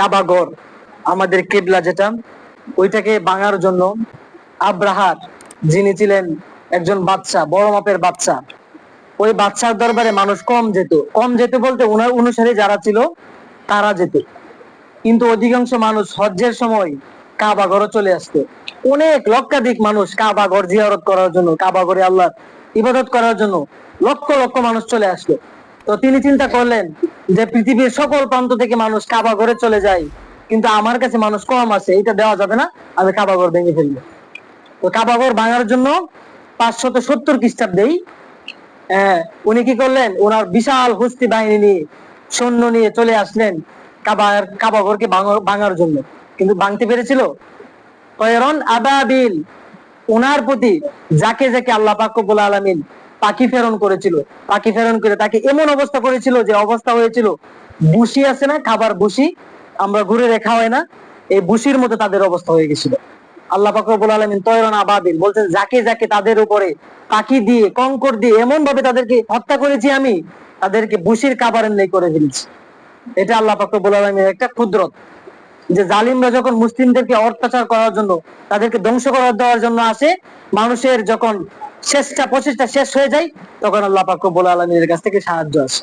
কাবাগর, আমাদের কেবলা যেটা, ওইটাকে ভাঙার জন্য আব্রাহার যিনি ছিলেন একজন বাচ্চা বড় মাপের বাচ্চা ওই বাচ্চার দরবারে মানুষ কম যেত। কম যেত বলতে ওনার অনুসারী যারা ছিল, তারা যেত। কিন্তু অধিকাংশ মানুষ হজ্জের সময় কাবাগরও চলে আসতো। অনেক লক্ষাধিক মানুষ কাবাগর জিয়ারত করার জন্য, কাবাগরে আল্লাহ ইবাদত করার জন্য লক্ষ লক্ষ মানুষ চলে আসলো তো তিনি চিন্তা করলেন যে পৃথিবীর সকল প্রান্ত থেকে মানুষ কাবাগরে চলে যায়, কিন্তু আমার কাছে মানুষ কম আছে এটা দেওয়া যাবে না, আমি কাবাগর ভেঙে ফেলব। তো কাবাগর ভাঙার জন্য পাঁচশত সত্তর খ্রিস্টাব্দেই হ্যাঁ উনি কি করলেন? ওনার বিশাল হস্তি বাহিনী নিয়ে, সৈন্য নিয়ে চলে আসলেন কাবার কাবাগরকে ভাঙা- ভাঙার জন্য। কিন্তু ভাঙতে পেরেছিল? আবাবিল ওনার প্রতি যাকে যাকে আল্লাহ পাক রব্বুল আলামিন পাখি প্রেরণ করেছিল। পাখি প্রেরণ করে তাকে এমন অবস্থা করেছিল যে অবস্থা হয়েছিল বুসি আছে না, খাবার বুসি আমরা ঘুরে রেখা হয় না, এই বুসির মতো তাদের অবস্থা হয়ে গেছিল। আল্লাহ পাক রব্বুল আলামিন তয়রন আবাবিল বলছেন, যাকে যাকে তাদের উপরে পাখি দিয়ে, কঙ্কর দিয়ে এমন ভাবে তাদেরকে হত্যা করেছি আমি, তাদেরকে বুসির কাবারের নেই করে ফেলেছি। এটা আল্লাহ পাক রব্বুল একটা ক্ষুদ্রত যে জালিমরা যখন মুসলিমদেরকে অত্যাচার করার জন্য, তাদেরকে ধ্বংস করার দেওয়ার জন্য আসে, মানুষের যখন শেষটা প্রচেষ্টা শেষ হয়ে যায় তখন আল্লাহ পাক রব্বুল আলামিনের কাছ থেকে সাহায্য আসে।